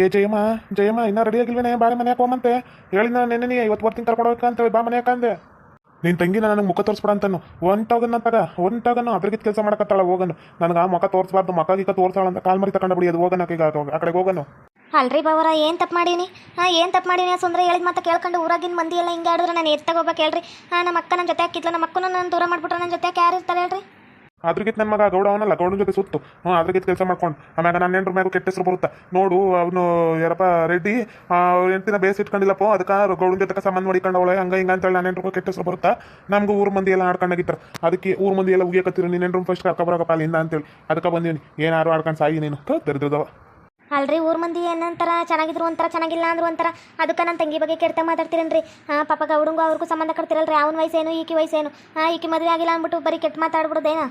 ಏ, ಜಯಮ್ಮ ಜಯಮ್ಮ, ಇನ್ನೂ ರೆಡಿ ಆಗಿಲ್ವೇನೆ? ಬಾರಿ ಮನೆ ಹೋಗಂತೆ ಹೇಳಿದ ನೆನ್ನೆ ನೀ ಇವತ್ತು ಬರ್ತೀನಿ ಕರ್ಕೊಂಡು ಹೇಳಿ ಬಾ ಮನೆ ಅಂದೆ ನಿನ್ನ ತಂಗಿನ ನನಗೆ ಮುಖ ತೋರಿಸ್ಬಿಡ ಅಂತಾನು ಟಗನ್ನ ತಗ ಒಂಟೋಗನ್ನು ಅದ್ರಗಿತ್ ಕೆಲಸ ಮಾಡಕತ್ತಾಳ ಹೋಗನು. ನನಗೆ ಆ ಮುಖ ತೋರಿಸ್ಬಾರ್ದು ಮಕ್ಕ ಗೀಕ ತೋರ್ಸಾಳ ಅಂತ ಕಾಲ್ ಮರಿ ತಗೊಂಡು ಬಿಡಿ, ಅದು ಹೋಗನ ಈಗ ಆ ಕಡೆಗೆ ಹೋಗನು. ಅಲ್ರಿ ಬಾವರ, ಏನು ತಪ್ಪು ಮಾಡೀನಿ? ಹಾಂ, ಏನು ತಪ್ಪು ಮಾಡೀನಿ? ಸುಂದ್ರೆ ಹೇಳಿದ ಮತ್ತೆ ಕೇಳ್ಕೊಂಡು ಊರಾಗಿನ ಮಂದಿ ಎಲ್ಲ ಹಿಂಗೆ ಆಡಿದ್ರೆ ನಾನು ಎತ್ತಾಗ ಹೋಗ್ಬೇಕು ಹೇಳ್ರಿ. ಹಾಂ ನಮ್ಮ ಅಕ್ಕ ನನ್ನ ಜೊತೆ ಹಾಕಿದ್ಲು ನಮ್ಮ ಅಕ್ಕನ ನಾನು ದೂರ ಮಾಡ್ಬಿಟ್ರೆ ನನ್ನ ಜೊತೆ ಯಾರು ಇರ್ತಾರೆ ಹೇಳ್ರಿ? ಅದ್ರಗಿತ್ ನನ್ನ ಮಗ ಗೌಡ ಅವನಲ್ಲ, ಗೌಡನ ಜೊತೆ ಸುತ್ತು. ಹ್ಞೂ ಅದ್ರಗಿತ್ ಕೆಲಸ ಮಾಡ್ಕೊಂಡು. ಆಮ್ಯಾಗ ನನ್ನ ಹೆಂಡ್ರ ಮ್ಯಾಗ ಕೆಟ್ಟ ಹೆಸರು ಬರುತ್ತೆ. ನೋಡು, ಅವನು ಯಾರಪ್ಪ, ರೆಡ್ಡಿ ಎಂಟಿನ ಬೇಸ್ ಇಟ್ಕೊಂಡಿಲ್ಲಪ್ಪ, ಅದಕ್ಕೆ ಗೌಡನ ಜೊತೆ ಸಂಬಂಧ ಮಾಡಿಕೊಂಡವಳೆ, ಹಂಗೆ ಹಿಂಗೆ ಅಂತೇಳಿ ನನ್ನ ಹೆಂಡ್ರು ಕೆಟ್ಟ ಹೆಸರು ಬರುತ್ತಾ? ನಮ್ಗೆ ಊರ್ ಮಂದಿ ಎಲ್ಲ ಆಡ್ಕೊಂಡಾಗಿತ್ತಾರೆ ಅದಕ್ಕೆ ಊರು ಮಂದಿ ಎಲ್ಲ ಉಗಿಯಕತ್ತಿರು ನಿನ್ನ ಹೆಂಡ್ರು ಫಸ್ಟ್ ಕರ್ಕೊಬರಕಪ್ಪ ಅಲ್ಲಿಂದ ಅಂತೇಳಿ. ಅದಕ್ಕೆ ಬಂದೀನಿ ಏನಾರು ಆಡ್ಕೊಂಡು ಸಾಯಿ ನೀನು. ದರಿದ್ರದವ. ಅಲ್ರಿ, ಊರ್ ಮಂದಿ ಏನಂತಾರ? ಚೆನ್ನಾಗಿದ್ರು ಒಂಥರ, ಚೆನ್ನಾಗಿಲ್ಲ ಅಂದ್ರು ಒಂಥರ. ಅದಕ್ಕೆ ನನ್ನ ತಂಗಿ ಬಗ್ಗೆ ಕೆಡ್ತ ಮಾತಾಡ್ತಿರೇನ್ರಿ? ಹಾಂ ಪಾಪ ಗೌಡಂಗೂ ಅವ್ರಿಗೂ ಸಂಬಂಧ ಕಟ್ತಿರಲ್ರಿ. ಅವನ ವಯಸ್ಸೇನು, ಈಕಿ ವಯಸ್ಸೇನು? ಹಾಂ ಈಕಿ ಮದುವೆ ಆಗಿಲ್ಲ ಅಂದ್ಬಿಟ್ಟು ಬರೀ ಕೆಟ್ಟ ಮಾತಾಡ್ಬಿಡೋದೇನಾ?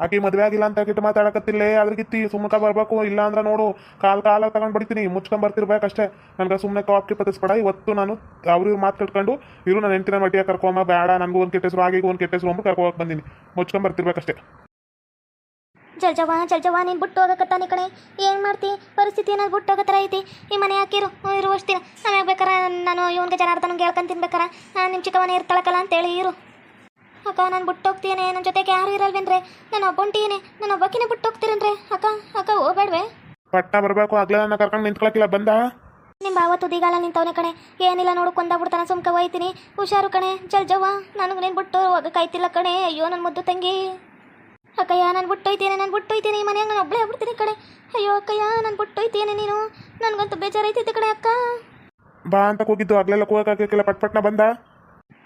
ಆಕೆ ಮದುವೆ ಆಗಿಲ್ಲ ಅಂತ ಕೆಟ್ಟ ಮಾತಾಡಕತ್ತಿಲ್ಲ ಅದ್ರಗಿತ್ತಿ ಸುಮ್ಮಕ ಬರ್ಬೇಕು, ಇಲ್ಲ ಅಂದ್ರೆ ನೋಡು, ಕಾಲ್ ಕಾಲ ತಗೊಂಡ್ ಬಿಡ್ತೀನಿ, ಮುಚ್ಕೊಂಡ್ ಬರ್ತಿರ್ಬೇಕಷ್ಟೇ ನನ್ಗೆ ಸುಮ್ಮನೆ ಕಾಪ್ಟಿ ಪತಿಸ್ಬೇಡ ಇವತ್ತು ನಾನು ಅವ್ರ ಮಾತು ಕಟ್ಕೊಂಡು ಇವರು ನನ್ನ ಹೆಂಡತಿನ ಮಟ್ಟಿಗೆ ಕರ್ಕೊಂಬ ಬೇಡ, ನನಗೂ ಒಂದು ಕೆಟ್ಟ ಹೆಸರು, ಆಗಿಗೂ ಒಂದು ಕೆಟ್ಟ ಹೆಸರು ಅಂದ್ಬಿಟ್ಟು ಕರ್ಕೊ ಹೋಗಕ್ ಬಂದೀನಿ. ಮುಚ್ಕೊಂಡ್ ಬರ್ತಿರ್ಬೇಕಷ್ಟೇ ಜಲ್ಜವ್ವ ಜಲ್ಜವ್ವ ನೀನು ಬಿಟ್ಟು ಹೋಗಕತ್ತಾನೆ ಕಣೆ? ಏನು ಮಾಡ್ತಿ? ಪರಿಸ್ಥಿತಿ ಏನಾದ್ರು ಬಿಟ್ಟು ಹೋಗೋ ಥರ ಐತಿ? ಈ ಮನೆ ಹಾಕಿರು ಇರು ಅಷ್ಟು ನಾನು ಆಮ್ಯಾಗ ಬೇಕಾರ, ನಾನು ಇವನ್ಗೆ ಜನಾರ್ದನ ಹೇಳ್ಕೊಂಡ್ ತಿನ್ಬೇಕಾರ? ನಿಮ್ಮ ಚಿಕ್ಕವನೇ ಇರ್ತಾಳಕಲ್ಲ ಅಂತೇಳಿ ಇರು. ಅಕ್ಕ ನಾನು ಬಿಟ್ಟೋಗ್ತೀನಿ. ನನ್ನ ಜೊತೆಗೆ ಯಾರು ಇರಲ್ವೇನ್ರೆ? ನಾನು ಒಬ್ಬಂಟೀನೆ ನಾನು ಒಬ್ಬಕಿನೇ ಬಿಟ್ಟೋಗ್ತೀರೇನ್ರೆ? ಅಕ್ಕ ಅಕ್ಕ ಹೋಗ್ಬೇಡ್ವೆ. ಪಟ್ಟ ಬರಬೇಕು ಆಗ್ಲೇ ನನ್ನ ಕರ್ಕೊಂಡು ನಿಂತ್ಕೊಳಕಿಲ್ಲ ಬಂದ? ನಿಮ್ಮ ಬಾವ ತುದಿಗಾಲ ನಿಂತವನೆ ಕಣೆ. ಏನಿಲ್ಲ ನೋಡು ಕೊಂದಾಗ್ಬಿಡ್ತಾನೆ ಸುಮ್ಕ ಹೋಯ್ತೀನಿ ಹುಷಾರು ಕಣೆ. ಜಲ್ಜವ್ವ ನನಗೆ ನೀನು ಬಿಟ್ಟು ಹೋಗಕ್ಕಾಯ್ತಿಲ್ಲ ಕಣೆ. ಅಯ್ಯೋ ನನ್ನ ಮುದ್ದು ತಂಗಿ. ಅಕ್ಕಯ್ಯ ನಾನು ಬಿಟ್ಟೋಯ್ತೀನಿ ನಾನು ಬಿಟ್ಟೋಯ್ತೀನಿ. ಮನೆಯಾಗ ನಾನು ಒಬ್ಬಳೇ ಆಗ್ಬಿಡ್ತೀನಿ ಕಣೆ. ಅಯ್ಯೋ ಅಕ್ಕಯ್ಯ ನಾನು ಬಿಟ್ಟೋಯ್ತೀನಿ ನೀನು. ನನಗಂತೂ ಬೇಜಾರೈತೈತೆ ಕಣೆ ಅಕ್ಕ. ಬಾ ಅಂತ ಕೂಗಿದ್ದು ಆಗ್ಲೆಲ್ಲ ಕೂಗಕ್ಕಾಗಕ್ಕಿಲ್ಲ ಪಟ್ ಪಟ್ನ ಬಂದ?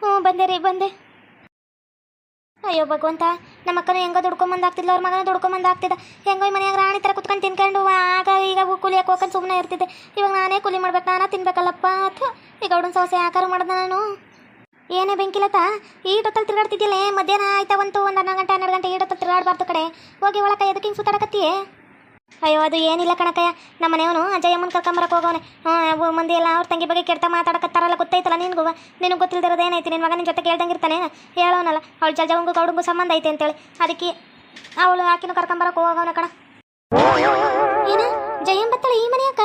ಹ್ಞೂ ಬಂದೆ ರೀ ಬಂದೆ. ಅಯ್ಯೋ ಭಗವಂತ, ನಮ್ಮ ಅಕ್ಕನ ಹೆಂಗೋ ದುಡ್ಕೊಂಬಂದಾಗ್ತಿದ್ಲ ಅವ್ರ ಮಗನ ದುಡ್ಕೊಂಬಂದಾಗ್ತಿದ್ದ ಹೆಂಗೋ ಈ ಮನೆಯಾಗ ರಾಣಿ ಥರ ಕುತ್ಕೊಂಡು ತಿನ್ಕೊಂಡು, ಆಗ ಈಗ ಕೂಲಿ ಹಾಕೋಕೊಂಡು ಸುಮ್ಮನೆ ಇರ್ತಿದ್ದೆ. ಇವಾಗ ನಾನೇ ಕೂಲಿ ಮಾಡ್ಬೇಕು, ನಾನಾ ತಿನ್ಬೇಕಲ್ಲಪ್ಪ ಅಥವಾ ಈಗ ಅವಡನ್ ಸೋಸೆ ಆಕಾರ ಮಾಡ್ದೆ ನಾನು? ಏನೇ ಬೆಂಕಿಲತ್ತ ಈಟೊತ್ತಲ್ಲಿ ತಿರುಗಾಡ್ತಿದ್ದಿಲ್ಲ ಮಧ್ಯಾಹ್ನ ಆಯ್ತಾ ಒಂದು ಒಂದು ಹನ್ನೊಂದು ಗಂಟೆ, ಹನ್ನೆರಡು ಗಂಟೆ ಈಟೊತ್ತಲ್ಲಿ ತಿರುಗಾಡಬಾರ್ದು ಕಡೆ ಹೋಗಿ ಒಳಕ ಎದಕ್ಕೆ ಹಿಂಗೆ ಸುತ್ತಾಡಕತ್ತೀಯೇ? ಅಯ್ಯೋ, ಅದು ಏನಿಲ್ಲ ಕಣಕಯ್ಯ. ನಮ್ಮ ಮನೆಯವನು ಅಜಯಮ್ಮನ ಕರ್ಕೊಂಬರಕ್ಕೆ ಹೋಗೋನೆ ಹ್ಞೂ ಮಂದಿ ಎಲ್ಲ ಅವ್ರ ತಂಗಿ ಬಗ್ಗೆ ಕೆಡ್ತ ಮಾತಾಡಕತ್ತಾರಲ್ಲ ಗೊತ್ತೈತಲ್ಲ ನಿನಗೂ? ನಿನಗೆ ಗೊತ್ತಿಲ್ದಿರೋದು ಏನೈತಿ ನಿನ್ನ ಮಗ ನಿನ್ನ ಜೊತೆ ಕೇಳ್ದಂಗಿರ್ತಾನೆ? ಹೇಳೋನಲ್ಲ. ಅವಳು ಜಜವಂಗು ಕೌಡುಂಗು ಸಂಬಂಧ ಐತೆ ಅಂತೇಳಿ. ಅದಕ್ಕೆ ಅವಳು ಆಕಿನ ಕರ್ಕೊಂಬರಕ್ಕೆ ಹೋಗೋನೆ ಕಣ. ಏನ? ಜಯಂ ಬತ್ತಾಳೆ ಈ ಮನೆಯಾಕ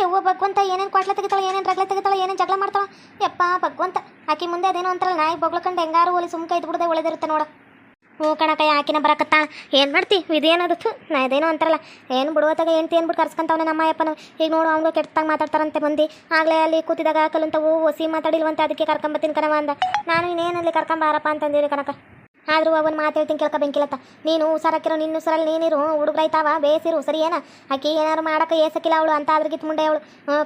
ಯವ್ವ ಭಗವಂತ ಏನೇನು ಕ್ವಾಟ್ಲೆ ತೆಗಿತಾಳೆ, ಏನೇನು ರಗ್ಲೆ ತೆಗಿತಾಳೆ, ಏನೇನು ಜಗಳ ಮಾಡ್ತಾಳೆ? ಯಪ್ಪ ಭಗವಂತ. ಆಕಿ ಮುಂದೆ ಅದೇನೋ ಅಂತಾರಲ್ಲ ನಾಯಿ ಬೊಗ್ಳ್ಕೊಂಡು ಹೆಂಗಾರು ಒಲಿ ಸುಮ್ಕ ಇದ್ಬಿಡದೆ ಒಳ್ಳೆದಿರುತ್ತೆ ನೋಡ. ಹ್ಞೂ ಕೈ ಆಕಿನ ಬರಕತ್ತ? ಏನು ಮಾಡ್ತಿ? ಇದೇನದು ನಾ ಇದೇನೋ ಅಂತಾರಲ್ಲ. ಏನು ಬಿಡುವತ್ತಾಗ, ಏನು ಬಿಟ್ಟು ಕರ್ಸ್ಕೊಂತವನು ನಮ್ಮ ಅಯ್ಯಪ್ಪನು? ಈಗ ನೋಡು, ಅವ್ನು ಕೆಟ್ಟದಾಗ ಮಾತಾಡ್ತಾರಂತೆ ಮಂದಿ. ಆಗಲೇ ಅಲ್ಲಿ ಕೂತಿದಾಗ ಕಲಂತವು ಹೊಸಿ ಮಾತಾಡಿಲ್ವಂತೆ, ಅದಕ್ಕೆ ಕರ್ಕೊಂಬತ್ತೀನಿ ಕಣವ ಅಂದ. ನಾನು ಇನ್ನೇನಲ್ಲಿ ಕರ್ಕೊಂಬಾರಪ್ಪ ಅಂತಂದಿರಿ ಕಣಕ ಆದರೂ ಅವನು ಮಾತಾಡ್ತೀನಿ ಕೇಳ್ಕ ಬೆಂಕಿಲತ್ತ. ನೀನು ಹುಷಾರಾಕಿರೋ ನಿನ್ನ ಹುಷಾರಲ್ಲಿ ನೀನಿರು ಹುಡುಗ್ರೈತಾವ ಬೇಸಿರು ಸರಿ ಏನ ಆಕಿ ಏನಾರು ಮಾಡಕ್ಕೆ ಏಸಕ್ಕಿಲ್ಲ ಅವಳು ಅಂತ ಅದ್ರಗಿತ್ ಮುಂಡೆ ಅವಳು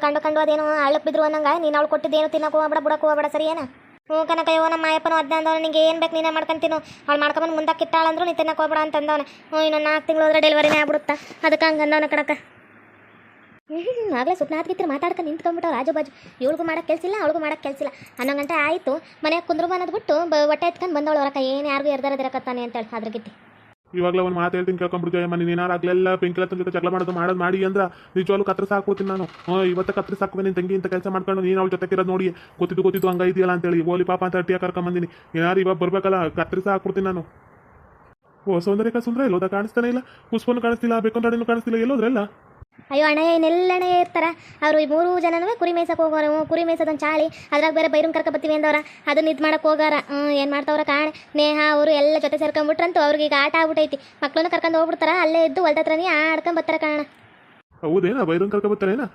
ಕಂಡು ಕಂಡು ಅದೇನು ಅಳ್ಳಕ್ ಬಿದ್ರು ಅನ್ನಂಗ, ನೀನು ಅವಳು ಕೊಟ್ಟಿದ್ದೇನು ತಿನ್ನಕ್ಕೆ ಹೋಗ್ಬೇಡ, ಬಿಡಕ್ಕೆ ಹೋಗ್ಬೇಡ ಸರಿ ಏನ ಹ್ಞೂ ಕನಕಯ್ಯೋ ನಮ್ಮ ಮಾಯಪ್ಪನ ಅದ್ನ ಅಂದವನು, ನಿಂಗೆ ಏನು ಬೇಕು ನೀನೇ ಮಾಡ್ಕೊಂತೀನು. ಅವ್ಳು ಮಾಡ್ಕೊಂಬಂದು ಮುಂದಕ್ಕೆ ಇಟ್ಟಾಳಂದ್ರು ನೀ ತಿನ್ನಕ್ಕೆ ಹೋಗ್ಬೇಡ ಅಂತ ಅಂದವನು. ಹ್ಞೂ ಇನ್ನೊಂದು ನಾಲ್ಕು ತಿಂಗಳು ಹೋದ್ರೆ ಡೆಲಿವರಿನೇ ಆಗ್ಬಿಡುತ್ತಾ. ಅದಕ್ಕೆ ಹಂಗೆ ಅಂದವನ ಕಡಕ ಹ್ಞೂ ಆಗಲೇ ಸುತ್ತ ಹಾಕಿದ್ರೆ ಮಾತಾಡ್ಕೊಂಡು ನಿಂತ್ಕೊಂಡ್ಬಿಟ್ಟು ಆಜು ಬಾಜು. ಇವಳಿಗೂ ಮಾಡಕ್ಕೆ ಕೆಲಸಿಲ್ಲ ಅವಳಿಗೂ ಮಾಡಕ್ಕೆ ಕೆಲಸಿಲ್ಲ ಹನ್ನೊಂದು ಗಂಟೆ ಆಯಿತು, ಮನೆಗೆ ಕುಂದ್ರು ಅನ್ನೋದು ಬಿಟ್ಟು ಬ, ಹೊಟ್ಟೆ ಎತ್ಕೊಂಡು ಬಂದವಳು ಹೊರಕ. ಏನು ಯಾರಿಗೂ ಎರ್ದಾರದಿರಕತ್ತಾನೆ ಅಂತೇಳಿ ಅದ್ರಗಿತ್ತಿ. ಇವಾಗಲೇ ಒಂದು ಮಾತು ಹೇಳ್ತೀನಿ ಕೇಳ್ಕೊಂಡ್ಬಿಡ್ತೀವಿ ನೀನು ಏನಾರು ಆಗ್ಲೆಲ್ಲ ಪಿಂಕ್ಲ ಜೊತೆ ಜಗಳ ಮಾಡೋದು ಮಾಡೋದು ಮಾಡಿ ಅಂದ್ರೆ ನಿಜವಾಗ್ಲೂ ಸಾ ಹಾಕ್ಬಿಡ್ತೀನಿ ನಾನು. ಇವತ್ತು ಕತ್ರಿಸ್ ಹಾಕ್ಬೇಕು ನಿನ್ನ ತಂಗಿ ಇಂಥ ಕೆಲಸ ಮಾಡ್ಕೊಂಡು ನೀನು ಅವ್ಳ ಜೊತೆ ಇರೋದು ನೋಡಿ, ಗೊತ್ತಿದ್ದು ಗೊತ್ತಿದ್ದು ಹಂಗ ಇದೆಯಲ್ಲ ಅಂತೇಳಿ ಓಲಿ ಪಾಪ ಅಂತ ಅಟ್ಟಿಯ ಕರ್ಕೊಂಬಂದಿನಿ ಏನಾರು ಇವಾಗ ಬರ್ಬೇಕಲ್ಲ ಕತ್ರಿಸ ಹಾಕ್ಬಿಡ್ತೀನಿ ನಾನು. ಓ ಸೌಂದರ್ಯಕ ಸುಂದರ, ಎಲ್ಲೋದ ಕಾಣಿಸ್ತಾನೆ ಇಲ್ಲ? ಪುಷ್ಪನು ಕಾಣಿಸ್ತಿಲ್ಲ, ಬೇಕೊಂಡಾಡಿನೂ ಕಾಣಿಸ್ತಿಲ್ಲ, ಎಲ್ಲೋದ್ರಲ್ಲ? ಅಯ್ಯೋ, ಅಣ್ಣ ಇನ್ನೆಲ್ಲಣೆ ಇರ್ತಾರೆ ಅವರು ಈ ಮೂರು ಜನನೂ ಕುರಿ ಮೇಯ್ಸಕ್ಕೆ ಹೋಗೋರು, ಕುರಿ ಮೇಯ್ಸೋದೊಂದು ಚಾಳಿ. ಅದ್ರಾಗ ಬೇರೆ ಬೈರನ್ ಕರ್ಕ ಬತ್ತೀವಿ ಅಂದವ್ರ. ಅದನ್ನ ಇದು ಮಾಡಕ್ಕೆ ಹೋಗಾರ. ಏನು ಮಾಡ್ತಾವ್ರ ಕಾಣ. ನೇಹ ಅವರು ಎಲ್ಲ ಜೊತೆ ಸೇರ್ಕೊಂಡ್ಬಿಟ್ರಂತೂ ಅವ್ರಿಗೆ ಈಗ ಆಟ ಆಗ್ಬಿಟ್ಟೈತಿ ಮಕ್ಳನ್ನ ಕರ್ಕೊಂಡು ಹೋಗ್ಬಿಡ್ತಾರ, ಅಲ್ಲೇ ಇದ್ದು ಹೊಲ್ದತ್ರನೇ ಆಡ್ಕೊಂಡ್ ಬರ್ತಾರ ಕಾಣ ಹೌದೇನ? ಬೈರನ್ ಕರ್ಕ ಬರ್ತಾರೇನಾ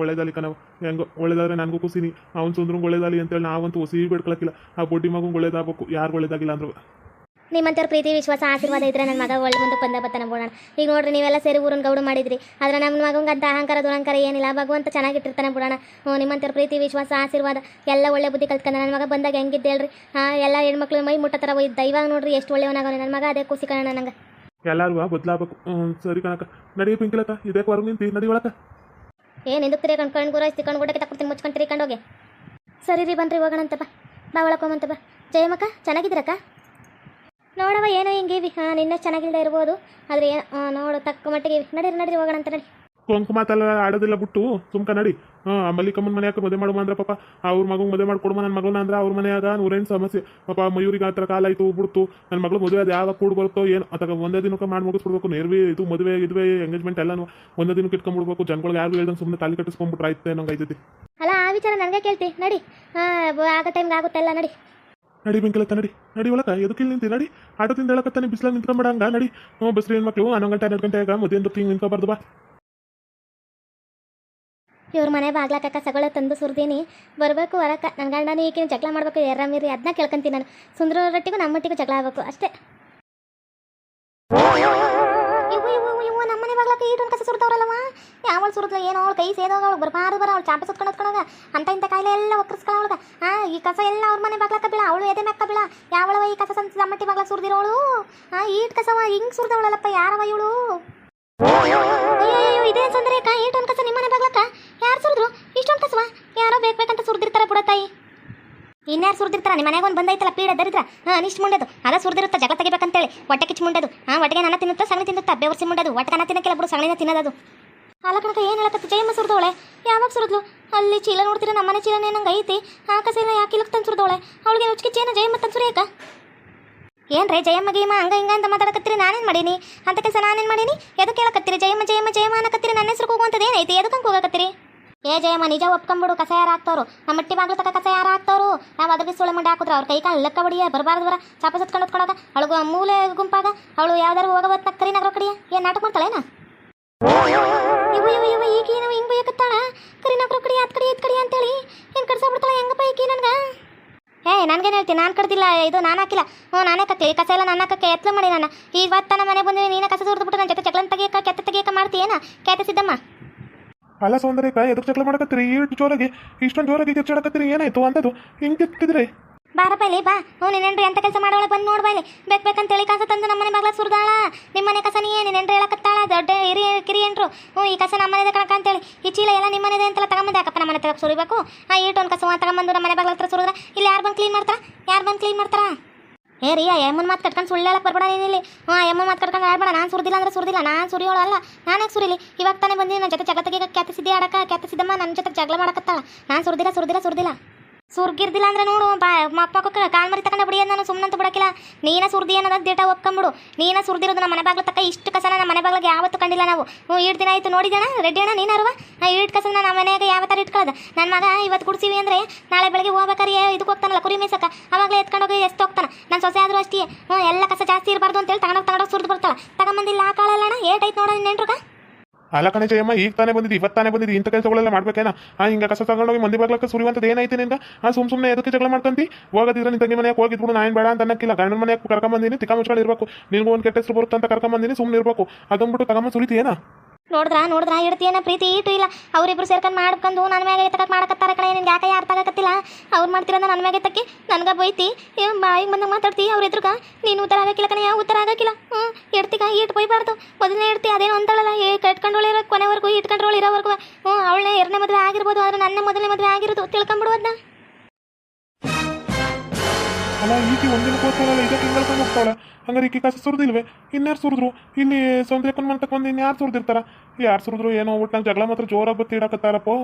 ಒಳ್ಳೇದಾಲಿ ಕಣವ ಹೆಂಗೋ, ಒಳ್ಳೇದಾದ್ರೆ ನನಗೂ ಖುಷಿನಿ ಅವ್ನು ಸುಂದ್ರಂಗೆ ಒಳ್ಳೇದಾಲಿ ಅಂತೇಳಿ ನಾವಂತೂ ಹೊಸಿ ಬಿಡ್ಕೊಳಕಿಲ್ಲ. ಆ ಬೊಡ್ಡಿ ಮಗು ಒಳ್ಳೇದಾಗಬೇಕು. ಯಾರು ಒಳ್ಳೇದಾಗಿಲ್ಲ ಅಂದ್ರು. ನಿಮ್ಮಂಥವ್ರ ಪ್ರೀತಿ ವಿಶ್ವಾಸ ಆಶೀರ್ವಾದ ಇದ್ರೆ ನನ್ನ ಮಗ ಒಳ್ಳೆ ಮುಂದೆ ಬಂದ ಬತ್ತಾನ ಬೋಣ. ಈಗ ನೋಡ್ರಿ ನೀವೆಲ್ಲ ಸೇರಿ ಊರನ್ನ ಗೌಡ ಮಾಡಿದ್ರಿ. ಆದ್ರೆ ನಮ್ಮ ಮಗಂಗೆ ಅಂತ ಅಹಂಕಾರ ದುರಂಕಾರ ಏನಿಲ್ಲ. ಭಗವಂತ ಚೆನ್ನಾಗಿಟ್ಟಿರ್ತಾನೆ ಬಿಡೋಣ ಹ್ಞೂ ನಿಮ್ಮಂಥವ್ರ ಪ್ರೀತಿ ವಿಶ್ವಾಸ ಆಶೀರ್ವಾದ ಎಲ್ಲ ಒಳ್ಳೆ ಬುದ್ಧಿ ಕಲ್ತ್ಕೊಂಡ ನನ್ನ ಮಗ ಬಂದಾಗ ಹೆಂಗಿದ್ದೆ ಹೇಳ್ರಿ. ಹಾಂ ಎಲ್ಲ ಹೆಣ್ಮಕ್ಳು ಮೈ ಮುಟ್ಟ ಥರ ಒಯ್ದ. ಇವಾಗ ನೋಡ್ರಿ ಎಷ್ಟು ಒಳ್ಳೆಯವನಾಗವನೆ. ನನ್ನ ಮಗ ಅದೇ ಖುಷಿ ಕಣ ನಂಗೆ. ಎಲ್ಲರೂ ಬದಲಾಗಬೇಕು ಸರಿ ಕಣಕ ನಡಿ ಪಿಂಕಿಲಕ್ಕ ಇದೇ ಹೊರಗೆ ನಿಂತಿ. ನಡಿ ಒಳಕ ಏನು ಹಿಂದಕ್ಕೆ ಕಣ್ ಕಣ್ ಗುರಾಯಿಸ್ತಿ ಕಣ್ ಗುಡಕ್ಕೆ ತಕ್ಕೊಡ್ತೀನಿ ಮುಚ್ಕೊಂಡು ತಿರ್ಕೊಂಡು ಸರಿ ರೀ ಬನ್ರಿ ಹೋಗೋಣಂತ ಬಾ. ಬಾ ಒಳಕೊಂಬಂತ ಬಾ. ಜಯಮಕ್ಕ ಚೆನ್ನಾಗಿದ್ದೀರಕ್ಕ? ನೋಡವ ಏನೋ ಹಿಂಗೆ ಇವಿ ಹಾಂ ನಿನ್ನ ಚೆನ್ನಾಗಿಲ್ಲದೆ ಇರ್ಬೋದು. ಆದ್ರೆ ಏನು ನೋಡು ತಕ್ಕ ಮಟ್ಟಿಗೆ ಇವಿ ನಡೀರಿ ನಡೀರಿ ಹೋಗೋಣಂತ ನಡಿ. ಕೊಂಕು ಮಾತೆಲ್ಲ ಆಡೋದಿಲ್ಲ ಬಿಟ್ಟು ಸುಮ್ಕ ನಡಿ. ಹಾಂ ಮಲ್ಲಿಕಮ್ಮನ ಮನ್ಯಾಗ ಮದುವೆ ಮಾಡುವ ಅಂದ್ರೆ ಪಾಪ ಅವ್ರ ಮಗು ಮದುವೆ ಮಾಡ್ಕೊಡುವ ನನ್ನ ಮಗಳನ್ನ ಅಂದ್ರೆ ಅವ್ರ ಮನ್ಯಾಗ ನೂರೇನು ಸಮಸ್ಯೆ. ಪಾಪ ಮಯೂರಿಗೆ ಆ ಥರ ಕಾಲ ಆಯ್ತು ಬಿಡ್ತು ನನ್ನ ಮಗಳು ಮದುವೆ ಅದು ಯಾವಾಗ ಕೂಡ್ ಬರುತ್ತೋ ಏನು ಅದಾಗ ಒಂದೇ ದಿನಕ್ಕೆ ಮಾಡಿ ಮುಗಿಸ್ಬಿಡ್ಬೇಕು. ನೇರ್ವಿ ಇದು ಮದುವೆ ಇದುವೆ ಎಂಗೇಜ್ಮೆಂಟ್ ಎಲ್ಲಾನು ಒಂದೇ ದಿನಕ್ಕೆ ಇಟ್ಕೊಂಡ್ಬಿಡ್ಬೇಕು. ಜನಗಳಿಗೆ ಯಾರು ಹೇಳ್ದಂಗೆ ಸುಮ್ಮನೆ ತಾಲಿ ಕಟ್ಟಿಸ್ಕೊಂಡ್ಬಿಟ್ರೆ ಆಯ್ತು ನಂಗೆ ಅಲ್ಲ ಆ ವಿಚಾರ ನನಗೆ ಕೇಳ್ತಿ ನಡಿ. ಹಾಂ ಆಗೋ ಆಗುತ್ತೆ ಆಗುತ್ತೆಲ್ಲ ನಡಿ. ನಡಿ ಬೆಂಕಿಲತ್ತ ನಡಿ. ನಡಿ ಒಳಕ ಎದಕ್ಕೆ ನಿಂತಿ? ನಡಿ. ಆಟೋದಿಂದ ಹೇಳಕತ್ತಾನೆ, ಬಿಸಿಲಾಗ ನಿಂತ್ಕೊಂಬೇಡಂಗ ನಡಿ. ಹ್ಞೂ ಬಸ್ರಿ ಹೆಣ್ಮಕ್ಳು ಹನ್ನೊಂದು ಗಂಟೆ, ಹನ್ನೆರಡು ಗಂಟೆಯಾಗ ಅಂತ ಹಿಂಗೆ ನಿಂತ್ಕೊಬಾರ್ದು, ಬಾ. ಇವ್ರ ಮನೆ ಬಾಗ್ಲಾಕ ಸಗಳ ತಂದು ಸುರ್ದೀನಿ. ಬರಬೇಕು ಹೊರಕ ನನ್ನ ಗಂಡನ ಈಗಿನ ಜಗಳ ಮಾಡ್ಬೇಕು. ಎರಮೀರಿ ಮೀರಿ ಅದನ್ನ ಕೇಳ್ಕೊಂತೀನಿ ನಾನು. ಸುಂದರ ರೊಟ್ಟಿಗೂ ನಮ್ಮ ಮಟ್ಟಿಗೂ ಜಗಳ ಆಗ್ಬೇಕು. ಅಷ್ಟೇ. ಈಟೊಂದು ಕಸ ಸುರಿದವ್ರಲ್ಲವ? ಯಾವಳು ಸುರಿದ್ಲ, ಏನೋ ಅವಳು ಕೈ ಸೇದೋಗ ಅವಳು ಬರಬಾರ್ದು ಬರ ಅವಳು ಚಾಪ ಸುತ್ಕೊಂಡು ಹೊತ್ಕೊಂಡೋಗ ಅಂತ ಇಂಥ ಕಾಯಿಲೆ ಎಲ್ಲ ಒಕ್ಕರ್ಸ್ಕೊಳ ಆ, ಈ ಕಸ ಎಲ್ಲ ಅವ್ರ ಮನೆ ಬಾಗ್ಲಾಕ ಬೀಳ, ಅವಳು ಎದೆ ಮೆಕ್ಕ ಬೀಳ ಯಾವಳವ ಈ ಕಸ ಸಂತ ನಮ್ಮಟ್ಟಿ ಬಾಗ್ಲ ಸುರಿದಿರೋಳು? ಆ, ಈಟ್ ಕಸವ ಹಿಂಗ್ ಸುರಿದವಳಲ್ಲಪ್ಪ, ಯಾರವ ಇವಳು? ಅಯ್ಯೋ ಇದೇ ತೊಂದರೆ ಅಕ್ಕ ಈಟೊಂದು ಕಸ ನಿಮ್ಮನೆ ಬಾಗ್ಲಕ್ಕ? ಯಾರು ಸುರಿದ್ರು? ಇಷ್ಟೊಂದು ಕಸವ? ಯಾರೋ ಬೇಕು ಬೇಕಂತ ಸುರಿದಿರ್ತಾರೆ ಬಿಡತ್ತಾಯಿ ಇನ್ಯಾರು ಸುರಿದಿರ್ತಾರ? ನಿಮ್ಮ ಮನೆಗೆ ಒಂದು ಬಂದೈತಲ್ಲ ಪೀಡ, ದರಿದ್ರ? ಹಾಂ ಅನಿಷ್ಟು ಮುಂಡದು. ಅದ ಸುರಿದಿರುತ್ತ, ಜಗಳ ತೆಗಿಬೇಕಂತೇಳಿ ಹೊಟ್ಟೆ ಕಿಚ್ಚು ಮುಂಡದು. ಹಾಂ ಹೊಟ್ಟೆಗೆ ನನ್ನ ತಿನ್ನುತ್ತಾ, ಸಗಣಿ ತಿನ್ನುತ್ತಾ ಬೆವರ್ಸಿ ಮುಂಡದು. ಹೊಟ್ಟೆ ನನ್ನ ತಿನ್ನಕ್ಕೆಲ್ಲ ಬಿಡು, ಸಗಣಿನ ತಿನ್ನೋದು. ಅಲ್ಲ ಕಣಕ ಏನು ಹೇಳಕತ್ತ? ಜಯಮ್ಮ ಸುರಿದವಳೆ ಯಾವಾಗ ಸುರಿದ್ಲು? ಅಲ್ಲಿ ಚೀಲ ನೋಡ್ತೀರ? ನಮ್ಮನೆ ಚೀಲನೇ ನಂಗೆ ಐತಿ. ಆ ಕಸ ಇಲ್ಲ ಯಾಕೆ ಇಲ್ಲಕ್ಕೆ ತಂದು ಸುರಿದವಳೆ ಅವಳಿಗೆ ರುಚಿಕಿಚ್ಚೇನ ಜಯಮ್ಮ ತಂದು ಏನು ಏನ್ರಿ ಜಯಮ್ಮ ಗೀಮ ಹಂಗ ಹಿಂಗ ಅಂತ ಮಾತಾಡಕತ್ತೀರಿ? ನಾನೇನು ಮಾಡೀನಿ? ಅಂತ ಕೆಲಸ ನಾನೇನು ಮಾಡೀನಿ? ಎದಕ್ಕೆ ಹೇಳಕತ್ತೀರಿ? ಜಯಮ್ಮ ಜಯಮ್ಮ ಜಯಮ್ಮ ಅನ್ನಕತ್ತೀರಿ? ನನ್ನ ಹೆಸರು ಹೋಗುವಂಥದ್ದು ಏನೈತಿ ಎದಕ್ಕಂಗೆ ಹೋಗಕತ್ತೀರಿ ಏ ಜಯಮ್ಮ, ನಿಜ ಒಪ್ಕೊಂಬಿಡು ಕಸ ಯಾರು ಹಾಕ್ತವ್ರು ನಮ್ಮ ಮಟ್ಟಿ ಬಾಗ್ಲು ತಕ ಕಸ ಯಾರು ಹಾಕ್ತವ್ರು ನಾವು ಅದ್ರ ಸುಳೆ ಮಂಡಿ ಹಾಕಿದ್ರು. ಅವ್ರ ಕೈ ಕಾಲು ಲೆಕ್ಕ ಬಡಿಯ ಬರಬಾರ್ದು ಬರ. ಚಾಪ ಸುತ್ಕೊಂಡು ಹೊತ್ಕೊಳಗ ಅವಳು ಮೂಲೆ ಗುಂಪಾಗ ಅವಳು ಯಾವ್ದಾರು ಹೋಗಬತ್ತ ಕರಿ ನಗರ ಕಡಿಯ. ಏನ್ ನಾಟಕ ಮಾಡ್ತಾಳೇನ? ಇವ ಇವ ಇವ ಈಗ ಏನವ ಹಿಂಗ್ ಬೈಯಕತ್ತಾಳ? ಕರಿ ನಗರ ಕಡಿ ಅತ್ ಕಡಿ ಇತ್ ಕಡಿ ಅಂತೇಳಿ. ಏನ್ ಕಡ್ಸಾಬಿಡ್ತಾಳ ಹೆಂಗಪ್ಪ ಈಕಿ ನನ್ಗ? ಏ, ನನ್ಗೇನು ಹೇಳ್ತೀನಿ ನಾನು ಕಡ್ದಿಲ್ಲ ಇದು ನಾನು ಹಾಕಿಲ್ಲ. ಹ್ಞೂ ನಾನೇ ಕಕ್ಕೆ ಕಸ ಎಲ್ಲ ನನ್ನ ಹಾಕಕ್ಕೆ ಎತ್ತಲು ಮಾಡಿ ನಾನು. ಇವತ್ತು ನನ್ನ ಮನೆ ಬಂದಿನಿ ನೀನು ಕಸ ಸುರಿದ್ಬಿಟ್ಟು ನನ್ನ ಜೊತೆ ಚಕ್ಲನ್ ತೆಗಿಯಕ್ಕೆ ಕೆತ್ತ ತೆಗಿಯಕ್ಕ ಮಾಡ್ತೀಯೇನ ಕೆತ್ತ ಸಿದ್ದಮ್ಮ. ಅಲ್ಲ ಸೌಂದರ್ಯಕ್ಕ ಎದಕ್ಕೆ ಚಕ್ಲ ಮಾಡಕತ್ತೀರಿ? ಇಷ್ಟು ಜೋರಾಗಿ ಇಷ್ಟೊಂದು ಜೋರಾಗಿ ಕಿರ್ಚಾಡಕತ್ತೀರಿ ಏನಾಯ್ತು ಅಂತದು ಹಿಂಗೆ ಬಾರ ಬಾರಪ್ಪ ಬಾ. ಹ್ಞೂ ನೆನ್ರಿ ಎಂತ ಕೆಲಸ ಮಾಡೋಳೆ ಬಂದು ನೋಡ್ ಬಾ ಇಲ್ಲಿ. ಬೇಕು ಬೇಕಂತೇಳಿ ಕಸ ತಂದು ನಮ್ಮನೆ ಬಾಗ್ಲ ಸುರಿದಾಳ. ನಿಮ್ಮನೆ ಕಸ ನೀ ನಿನ್ನೆಂಡ್ರಿ ಹೇಳಕತ್ತಾಳ. ದೊಡ್ಡ ಹಿರಿಯ ಕಿರಿಯನ್ರು ಹ್ಞೂ, ಈ ಕಸ ನಮ್ಮನೆದೆ ಕಣಕ ಅಂತೇಳಿ. ಈ ಚೀಲ ಎಲ್ಲ ನಿಮ್ಮನೆದೆ ಅಂತೆಲ್ಲ ತಗೊಂಬಂದೆ. ಯಾಕಪ್ಪ ನಮ್ಮನೆ ಹತ್ರ ಸುರಿಬೇಕು? ಆ ಒಂದು ಕಸ ತಗೊಂಬಂದು ನಮ್ಮನೆ ಬಾಗ್ಲ ಹತ್ರ ಸುರಿದ್ರೆ ಇಲ್ಲಿ ಯಾರು ಬಂದು ಕ್ಲೀನ್ ಮಾಡ್ತಾರ? ಯಾರು ಬಂದು ಕ್ಲೀನ್ ಮಾಡ್ತಾರ? ಏ, ರೀ, ಆ ಎಮ್ಮನ್ ಮಾತು ಕಟ್ಕೊಂಡು ಸುಳ್ಳು ಹೇಳಕ್ಕೆ ಬರ್ಬೇಡ ನೀನಿಲ್ಲಿ ಆ ಎಮ್ಮನ್ ಮಾತು ಕಟ್ಕೊಂಡು ಆಡ್ಬೇಡ ನಾನು ಸುರಿದಿಲ್ಲ ಅಂದ್ರೆ ಸುರಿದಿಲ್ಲ. ನಾನು ಸುರಿಯೋಳಲ್ಲ ನಾನು ಯಾಕೆ ಸುರಿಲಿ? ಇವಾಗ ತಾನೇ ಬಂದಿನಿ ನನ್ನ ಜೊತೆ ಜಗತ್ತಿಗೆ ಕ್ಯಾತಿಸಿದ್ದೆ ಆಡಕ ಕ್ಯಾತಿಸಿದ್ದಮ್ಮ ನನ್ನ ಜೊತೆ ಜಗಳ ಮಾಡಕತ್ತಾಳ. ನಾನು ಸುರಿದಿಲ್ಲ ಸುರಿದಿಲ್ಲ ಸುರಿದಿಲ್ಲ. ಸುರ್ಗಿರ್ದಿಲ್ಲ ಅಂದ್ರೆ ನೋಡು, ಬಾ ಮಕ್ಕಕ್ಕೆ ಕಾಲ್ ಮರಿ ತಗೊಂಡ ಅಂದ್ರೆ ನಾನು ಸುಮ್ಮನಂತ ಬಿಡಕಿಲ್ಲ ನೀನ ಸುರ್ದಿ ಅನ್ನೋದು ಡೇಟಾ ಒಪ್ಕೊಂಬಿಡು. ನೀನ ಸುರ್ದಿರೋದು ನಮ್ಮ ಮನೆ ಬಾಗ್ಲ ತಕ್ಕ ಇಷ್ಟು ಕಸನ ನಮ್ಮ ಮನೆ ಬಾಗ್ಲಿಗೆ ಯಾವತ್ತು ಕಂಡಿಲ್ಲ ನಾವು. ಈಟ್ ದಿನ ಆಯ್ತು ನೋಡಿದಣ ರೆಡಿ ಅಣ್ಣ, ನೀನು ಅರುವ? ಈಟ್ ಕಸನ ನಮ್ಮ ಮನೆಯಾಗ ಯಾವ ಥರ ಇಟ್ಕೊಳ್ಳೋದು? ನನ್ನ ಮಗ ಇವತ್ತು ಕುಡ್ಸಿವಿ ಅಂದ್ರೆ ನಾಳೆ ಬೆಳಗ್ಗೆ ಹೋಗ್ಬೇಕಾರೆ ಇದಕ್ಕೆ ಹೋಗ್ತಾನಲ್ಲ ಕುರಿ ಮೇಸಕ್ಕ ಅವಾಗಲೇ ಎತ್ಕೊಂಡೋಗಿ ಎಷ್ಟು ಹೋಗ್ತಾನೆ. ನನ್ನ ಸೊಸೆ ಆದರೂ ಅಷ್ಟೇ. ಹ್ಞೂ, ಎಲ್ಲ ಕಸ ಜಾಸ್ತಿ ಇರಬಾರ್ದು ಅಂತೇಳಿ ತಗೊಂಡೋಗಿ ತಗೊಂಡೋಗಿ ಸುರಿದು ಬರ್ತಾಳೆ ತಗೊಂಬಂದಿಲ್ಲ ಆ ಕಾಳಲ್ಲಣ್ಣ ಏಟೈತೆ ನೋಡೋಣ ನೆಂಟ್ರುಗ. ಅಲ್ಲ ಕಣೆ ಜಯಮ್ಮ ಈಗ ತಾನೇ ಬಂದಿದ್ದು ಇವತ್ತು ತಾನೇ ಬಂದಿದ್ದು, ಇಂಥ ಕೆಲಸಗಳೆಲ್ಲ ಮಾಡ್ಬೇಕೇನ? ಆ, ಹಿಂಗೆ ಕಸ ತಗೊಂಡೋಗಿ ಮಂದಿ ಬಾಗ್ಲಕ್ಕೆ ಸುರಿಯುವಂಥದ್ದು ಏನೈತೆ ನಿಂಗೆ ಆ, ಸುಮ್ ಸುಮ್ಮನೆ ಎದಕ್ಕೆ ಜಗಳ ಮಾಡ್ಕೊಂತಿ? ಹೋಗೋದಿದ್ರೆ ನಿನ್ನ ತಂಗಿ ಮನೆಗೆ ಹೋಗಿದ್ಬಿಡು ನಾನು ಬೇಡ ಅಂತ ಅನ್ನಕ್ಕಿಲ್ಲ. ಗಂಡನ ಮನೆಗೆ ಕರ್ಕೊಂಬಂದಿನಿ, ತಿಕ್ಕ ಮುಚ್ಕೊಂಡು ಇರಬೇಕು ನಿನ್ಗೂ ಒಂದು ಕೆಟ್ಟ ಹೆಸರು ಬರುತ್ತೆ ಅಂತ ಕರ್ಕೊಂಬಂದಿನಿ ಸುಮ್ಮನೆ ಇರಬೇಕು ಅದನ್ಬಿಟ್ಟು ತಗೊಂಬ ಸುರಿತೀಯೇನ? ನೋಡಿದ್ರ ನೋಡಿದ್ರ, ಇಡ್ತೀಯನ ಪ್ರೀತಿ? ಈಟು ಇಲ್ಲ. ಅವ್ರಿಬ್ರು ಸೇರ್ಕೊಂಡು ಮಾಡ್ಕೊಂಡು ನನ್ನ ಮ್ಯಾಗ ಎತ್ತಕಕ್ಕೆ ಮಾಡಕತ್ತಾರ ಕಡೆ ನಿನ್ಗೆ ಯಾಕೆ ಯಾರು ತಗಕತ್ತಿಲ್ಲ? ಅವ್ರು ಮಾಡ್ತಿರೋದ ನನ್ನ ಮ್ಯಾಗ ಎತ್ತಕ್ಕೆ ನನಗೆ ಬೈತಿ. ಬಾಯಿಗೆ ಬಂದಾಗ ಮಾತಾಡ್ತಿ ಅವ್ರ ಎದುರುಗ. ನೀನು ಉತ್ತರ ಆಗಕ್ಕಿಲ್ಲ ಕಣೆ ಯಾವ ಉತ್ತರ ಆಗಕ್ಕಿಲ್ಲ? ಹ್ಞೂ ಇಡ್ತಿಗ ಈಟ್ ಬೈಬಾರ್ದು. ಮೊದಲನೇ ಇಡ್ತಿ ಅದೇನು ಅಂತಳಲ್ಲ ಏ ಕಟ್ಕೊಂಡೋಳಿರೋ ಕೊನೆವರೆಗೂ ಇಟ್ಕೊಂಡ್ರೋಳಿರೋವರೆಗೂ ಹ್ಞೂ ಅವಳನ್ನೇ ಎರಡನೇ ಮದುವೆ ಆಗಿರ್ಬೋದು, ಆದರೆ ನನ್ನ ಮೊದಲನೇ ಮದುವೆ ಆಗಿರೋದು ತಿಳ್ಕೊಂಬಿಡುವದ್ನ ಅಲ್ಲ ಈಕೆ ಒಂದಿನ ಇದೇ ಹಿಂಗಳ್ಕೊಂಡು ಹೋಗ್ತಾಳೆ ಹಂಗಾರೆ ಈಕೆ ಕಸ ಸುರಿದಿಲ್ವೇ? ಇನ್ಯಾರು ಸುರಿದ್ರು? ಇಲ್ಲಿ ಸೌಂದರ್ಯ ಮನೆ ಬಂದು ಇನ್ಯಾರು ಸುರಿದಿರ್ತಾರ? ಯಾರು ಸುರಿದ್ರು, ಏನೋ ಒಟ್ಟು ನಂಗೆ ಜಗಳ ಮಾತ್ರ ಜೋರಾಗಿ ಬತ್ತಿ ಇಡಕತ್ತಾರಪ್ಪೋ.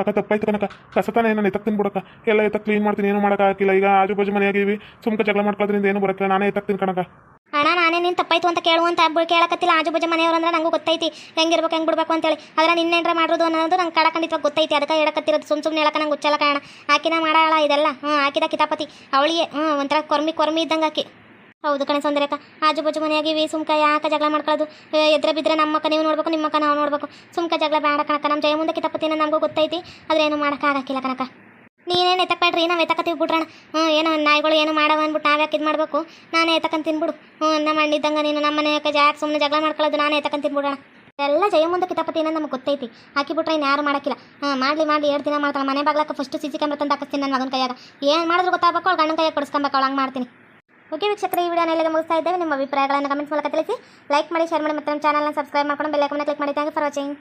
ಅಕ್ಕ, ತಪ್ಪಾಯ್ತು ಕನಕ ಕಸತಾನೆ ನಾನು ಎತ್ತಕ್ಕೆ ತಿನ್ಬಿಡಕ್ಕ? ಎಲ್ಲ ಎತ್ತ ಕ್ಲೀನ್ ಮಾಡ್ತೀನಿ, ಏನು ಮಾಡೋಕ್ಕಾಗಿಲ್ಲ ಈಗ ಆಜು ಬಾಜು ಮನೆಯಾಗಿವಿ ಸುಮ್ಕ ಜಗಳ ಮಾಡ್ಕೊಳ್ಳೋದ್ರಿಂದ ಏನು ಬರಕ್ಕಿಲ್ಲ. ನಾನೇ ಎತ್ತಕ್ತೀನಿ ತಿನ್ ಕಣಕ ಅಣ್ಣ, ನಾನೇ ನಿನ್ ತಪ್ಪಾಯ್ತು ಅಂತ ಕೇಳುವಂತ ಕೇಳಕತ್ತಿಲ್ಲ ಆಜು ಬಾಜು ಮನೆಯವ್ರು ಅಂದ್ರೆ ನಂಗೂ ಗೊತ್ತೈತಿ. ಹೆಂಗಿರ್ಬೇಕು ಹೆಂಗೆ ಬಿಡ್ಬೇಕು ಅಂತೇಳಿ. ಆದ್ರೆ ನಿನ್ನೇನ್ರ ಮಾಡೋದು ಅನ್ನೋದು ನಂಗೆ ಕಾಡಕಂಡಿತ್ವ ಗೊತ್ತೈತಿ. ಅದಕ್ಕೆ ಹೇಳಕತ್ತಿರೋದು. ಸುಮ್ ಸುಮ್ಮನೆ ಹೇಳಕ ನಂಗೆ ಹುಚ್ಚಲ್ಲ ಕಾರಣ ಆಕಿನ ಮಾಡಾಳ ಇದೆಲ್ಲ. ಹ್ಞೂ ಹಾಕಿದ ಕಿತಾಪತಿ. ಅವಳಿಗೆ ಹ್ಞೂ ಒಂಥರ ಕೊರ್ಮಿ ಕೊರ್ಮಿ ಇದ್ದಂಗೆ ಆಕಿ. ಹೌದು ಕಣೆ ಸೌಂದರ್ಯಕ್ಕ. ಆಜು ಬಾಜು ಮನೆಯಾಗಿವಿ ಸುಮ್ಕ ಯಾಕ ಜಗಳ ಮಾಡ್ಕೊಳ್ಳೋದು ಎದ್ರೆ ಬಿದ್ದರೆ ನಮ್ಮಕ್ಕ ನೀವು ನೋಡ್ಬೇಕು ನಿಮ್ಮಕ್ಕ ನಾವು ನೋಡ್ಬೇಕು. ಸುಮ್ಕ ಜಗಳ ಬೇಡ ಕಣಕ ನಮ್ಮ ಜಯ ಮುಂದೆ ಕಿತಾಪತಿನ ನಮಗೂ ಗೊತ್ತೈತಿ. ಆದ್ರೆ ಏನು ಮಾಡೋಕ್ಕಾಗಕ್ಕಿಲ್ಲ ಕಣಕ ನೀನೇನು ಎತ್ತಕ್ಬೇಡ್ರಿ? ನಾವು ಎತ್ತಕತ್ತೀವಿ ಬಿಡ್ರಣ ಹ್ಞೂ ಏನೋ ನಾಯಿಗಳು ಏನು ಮಾಡವ ಅಂದ್ಬಿಟ್ಟು ನಾವು ಯಾಕೆ ಇದು ಮಾಡಬೇಕು? ನಾನೇ ಎತ್ತಕಂತ ತಿನ್ಬಿಡು. ಹ್ಞೂ ನಮ್ಮ ಅಣ್ಣಿದ್ದಂಗೆ ನೀನು ನಮ್ಮ ಮನೆಯಾಗ ಜಾಕ್ ಸುಮ್ಮನೆ ಜಗಳ ಮಾಡ್ಕೊಳ್ಳೋದು ನಾನೇ ಎತ್ತಕಂತ ತಿನ್ಬಿಡೋಣ ಎಲ್ಲ ಜಯ ಮುಂದೆ ಕಿತಾಪತಿ ಏನೋ ನಮ್ಗೆ ಗೊತ್ತೈತಿ. ಹಾಕಿ ಬಿಟ್ರೆ ಇನ್ನು ಯಾರು ಮಾಡಕ್ಕಿಲ್ಲ. ಹಾಂ ಮಾಡಲಿ ಮಾಡಲಿ ಎರಡು ದಿನ ಮಾಡ್ತಾಳೆ. ಮನೆ ಬಾಗ್ಲಕ್ಕೆ ಫಸ್ಟ್ ಸಿ ಸಿ ಕ್ಯಾಮ್ರಾ ತಂದು ಹಾಕಿಸ್ತೀನಿ ನನ್ನ ಮಗನ ಕೈಯಾಗ. ಏನು ಮಾಡಿದ್ರು ಗೊತ್ತಾಗಬೇಕು, ಅವ್ಳು ಗಂಡನ ಕೈಯಾಗ ಕೊಡಿಸ್ಕೊಬೇಕು, ಅವ್ಳು ಹಂಗೆ ಮಾಡ್ತೀನಿ. ಓಕೆ ವೀಕ್ಷಕರ, ಈ ವಿಡಿಯೋನ ಇಲ್ಲಿಗೆ ಮುಗಿಸ್ತಾ ಇದ್ದೇವೆ. ನಿಮ್ಮ ಅಭಿಪ್ರಾಯಗಳನ್ನು ಕಮೆಂಟ್ಸ್ ಮೂಲಕ ತಿಳಿಸಿ. ಲೈಕ್ ಮಾಡಿ ಶೇರ್ ಮಾಡಿ ಮತ್ತೆ ನಮ್ಮ ಚಾನಲ್ನ ಸಬ್ಸ್ಕ್ರೈಬ್ ಮಾಡ್ಕೊಂಡು ಬೆಲ್ ಐಕನ್ನ ಕ್ಲಿಕ್ ಮಾಡಿ. Thank for watching